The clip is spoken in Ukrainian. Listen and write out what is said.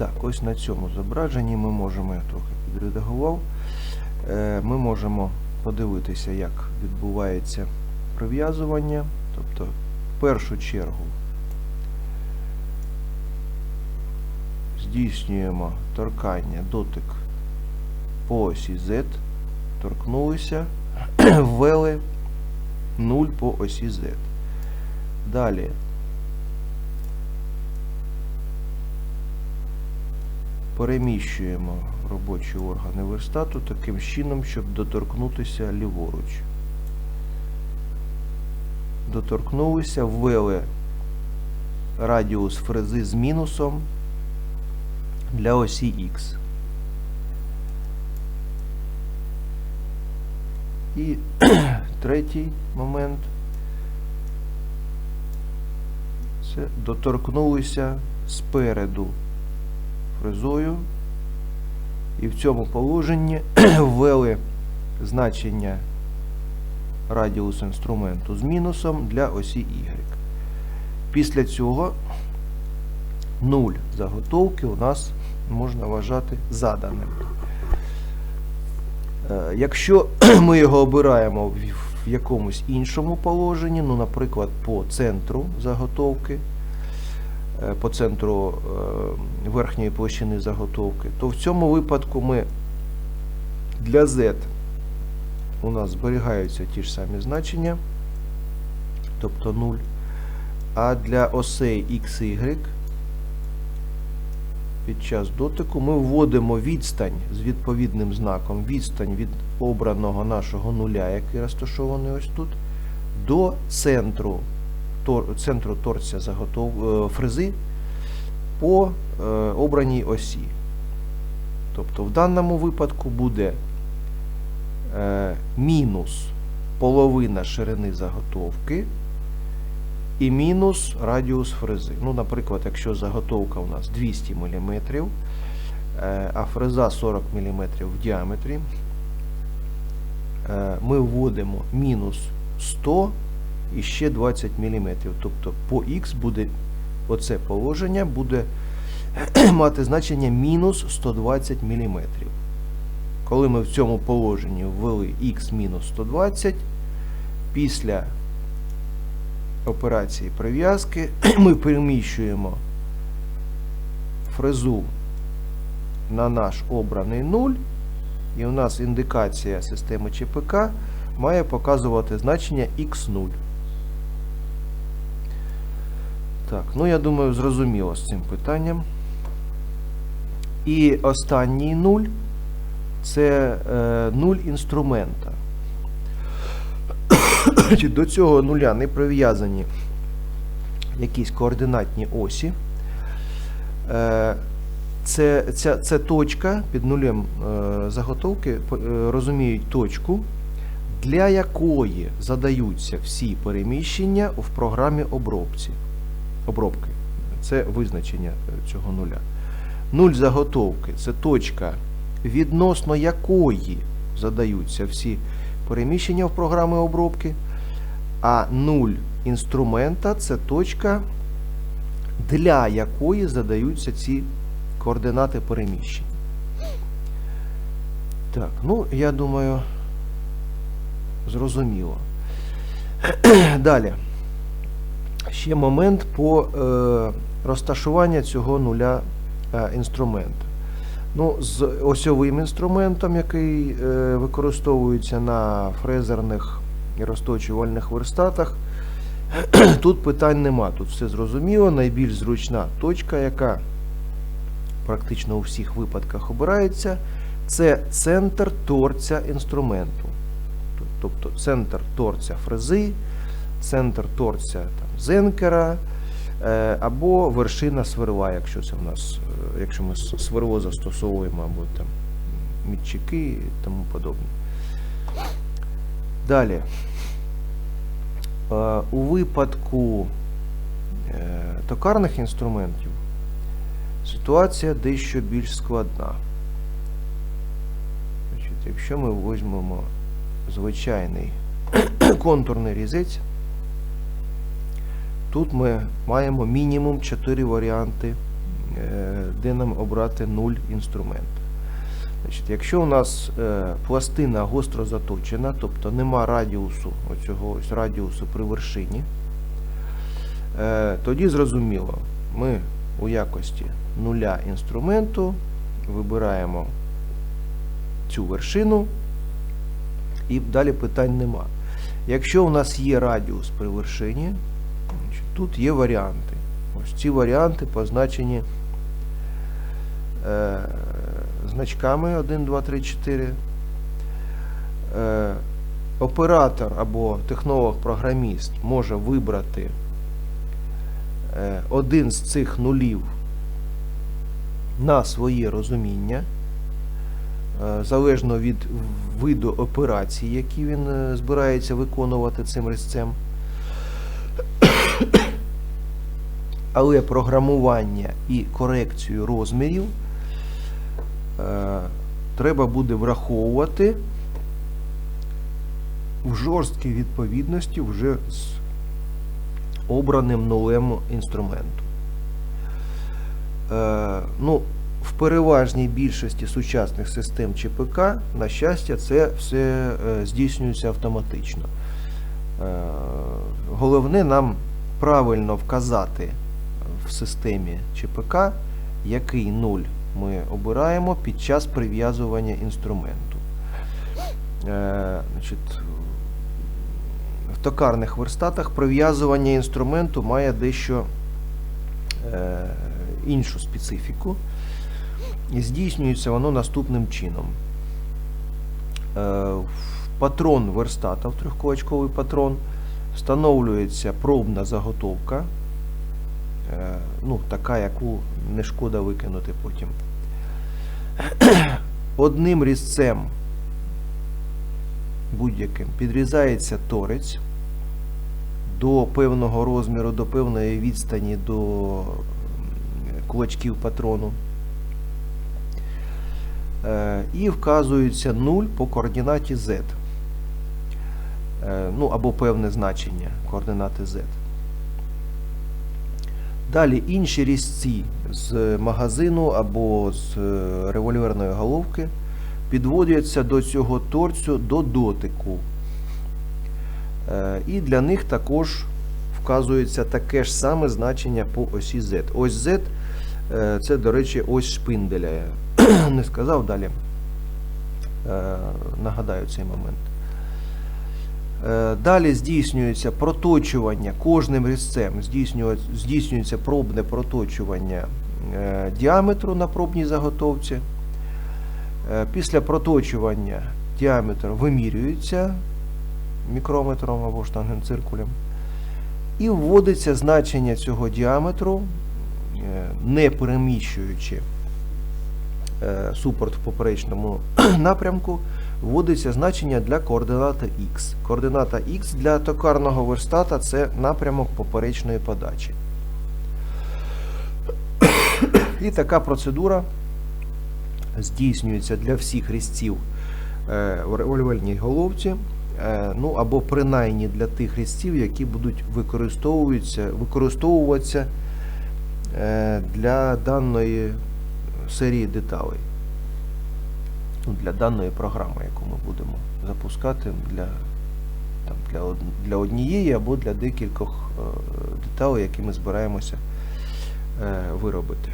Так, ось на цьому зображенні ми можемо, я трохи підредагував, е, ми можемо подивитися, як відбувається прив'язування. Тобто, в першу чергу здійснюємо торкання, дотик по осі Z, торкнулися, ввели 0 по осі Z. Далі переміщуємо робочі органи верстату таким чином, щоб доторкнутися ліворуч. Доторкнулися, ввели радіус фрези з мінусом для осі Х. І третій момент. Це доторкнулися спереду фрезою. І в цьому положенні ввели значення радіусу інструменту з мінусом для осі Y. Після цього 0 заготовки у нас можна вважати заданим. Е, Якщо ми його обираємо в якомусь іншому положенні, ну, наприклад, по центру заготовки, по центру е, верхньої площини заготовки, то в цьому випадку ми для Z у нас зберігаються ті ж самі значення, тобто 0. А для осей X, Y під час дотику ми вводимо відстань з відповідним знаком, відстань від обраного нашого нуля, який розташований ось тут, до центру, центру торця заготов, е, фрези по е, обраній осі. Тобто в даному випадку буде е, мінус половина ширини заготовки і мінус радіус фрези. Ну, наприклад, якщо заготовка у нас 200 мм, а фреза 40 мм в діаметрі, ми вводимо мінус 100 і ще 20 мм. Тобто по х буде оце положення буде мати значення мінус 120 мм. Коли ми в цьому положенні ввели х мінус 120, після операції прив'язки ми переміщуємо фрезу на наш обраний 0, і у нас індикація системи ЧПК має показувати значення x0. Так, ну я думаю, зрозуміло з цим питанням. І останній 0 це е, 0 інструмента. До цього нуля не прив'язані якісь координатні осі. Е, Це, ця, це точка під нулем е, заготовки, е, розуміють точку, для якої задаються всі переміщення в програмі обробці. Обробки. Це визначення е, цього нуля. Нуль заготовки це точка, відносно якої задаються всі переміщення в програми обробки. А 0 інструмента це точка, для якої задаються ці координати переміщень. Так, ну, я думаю, зрозуміло. Далі. Ще момент по е, розташуванню цього нуля е, інструмента. Ну, з осьовим інструментом, який е, використовується на фрезерних і розточувальних верстатах, тут питань нема. Тут все зрозуміло. Найбільш зручна точка, яка практично у всіх випадках обирається, це центр торця інструменту. Тобто центр торця фрези, центр торця там, зенкера е, або вершина сверла, якщо це в нас, е, якщо ми сверло застосовуємо, або там мітчики і тому подобне. Далі. Е, У випадку токарних інструментів ситуація дещо більш складна. Якщо ми візьмемо звичайний контурний різець, тут ми маємо мінімум 4 варіанти е, де нам обрати 0 інструмент. Значить, якщо у нас е, пластина гостро заточена, тобто нема радіусу, оцього ось радіусу при вершині, е, тоді зрозуміло, ми у якості нуля інструменту вибираємо цю вершину і далі питань нема. Якщо у нас є радіус при вершині, тут є варіанти. Ось ці варіанти позначені е, значками 1, 2, 3, 4. Е, оператор або технолог-програміст може вибрати е, один з цих нулів на своє розуміння, е, залежно від виду операцій, які він е, збирається виконувати цим резцем. Але програмування і корекцію розмірів е, треба буде враховувати в жорсткій відповідності вже з обраним нулем інструменту. Е, ну, в переважній більшості сучасних систем ЧПК, на щастя, це все е, здійснюється автоматично. Головне нам правильно вказати в системі ЧПК, який нуль ми обираємо під час прив'язування інструменту. Е, значить, в токарних верстатах прив'язування інструменту має дещо е, іншу специфіку. І здійснюється воно наступним чином. Е, патрон верстата, в трьохкулачковий патрон, встановлюється пробна заготовка, ну, така, яку не шкода викинути потім. Одним різцем будь-яким підрізається торець до певного розміру, до певної відстані до кулачків патрону. Е, І вказується 0 по координаті Z. Е, Ну, або певне значення координати Z. Далі інші різці з магазину або з е, револьверної головки підводяться до цього торцю до дотику. Е, І для них також вказується таке ж саме значення по осі Z. Ось Z е, це, до речі, ось шпинделя. Не сказав далі. Е, Нагадаю цей момент. Е, Далі здійснюється проточування кожним різцем, здійснює- здійснюється пробне проточування е, діаметру на пробній заготовці. Е, Після проточування діаметр вимірюється мікрометром або штангенциркулем. І вводиться значення цього діаметру, не переміщуючи супорт в поперечному напрямку, вводиться значення для координата Х. Координата Х для токарного верстата це напрямок поперечної подачі. І така процедура здійснюється для всіх різців е, в револьверній головці, е, ну або принаймні для тих різців, які будуть використовуватися, використовуватися е, для даної серії деталей. Ну, для даної програми, яку ми будемо запускати для, там, для, для однієї або для декількох е, деталей, які ми збираємося е, виробити.